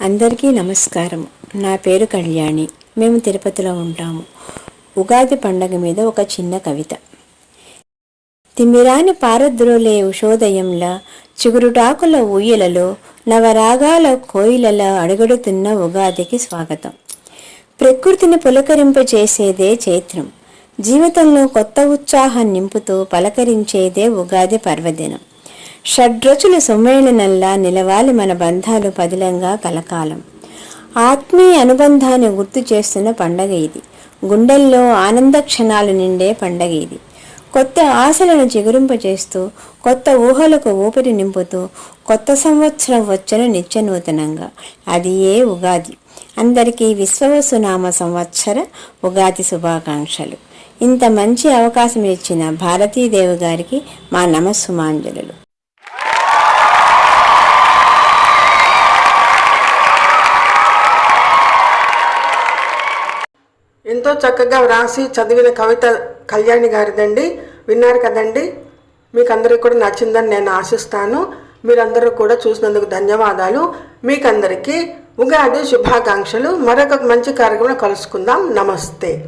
అందరికీ నమస్కారం. నా పేరు కళ్యాణి. మేము తిరుపతిలో ఉంటాము. ఉగాది పండగ మీద ఒక చిన్న కవిత. తిమిరాని పారద్రోలే ఉషోదయంలా చిగురుటాకుల ఊయలలో నవరాగాల కోయిలల అడుగడుతున్న ఉగాదికి స్వాగతం. ప్రకృతిని పులకరింపచేసేదే చైత్రం. జీవితంలో కొత్త ఉత్సాహం నింపుతూ పలకరించేదే ఉగాది పర్వదినం. షడ్రచుల సమ్మేళనంలా నిలవాలి మన బంధాలు పదిలంగా కలకాలం. ఆత్మీయ అనుబంధాన్ని గుర్తు చేస్తున్న పండగ ఇది. గుండెల్లో ఆనంద క్షణాలు నిండే పండగ ఇది. కొత్త ఆశలను చిగురింపచేస్తూ కొత్త ఊహలకు ఊపిరి నింపుతూ కొత్త సంవత్సరం వచ్చను నిత్యనూతనంగా. అది ఏ ఉగాది? అందరికీ విశ్వవసునామ సంవత్సర ఉగాది శుభాకాంక్షలు. ఇంత మంచి అవకాశం ఇచ్చిన భారతీదేవి గారికి మా నమస్సుమాంజలు. ఎంతో చక్కగా వ్రాసి చదివిన కవిత కళ్యాణి గారిదండి. విన్నారు కదండి? మీకు అందరికీ కూడా నచ్చిందని నేను ఆశిస్తాను. మీరందరూ కూడా చూసినందుకు ధన్యవాదాలు. మీకందరికీ ఉగాది శుభాకాంక్షలు. మరొక మంచి కార్యక్రమం కలుసుకుందాం. నమస్తే.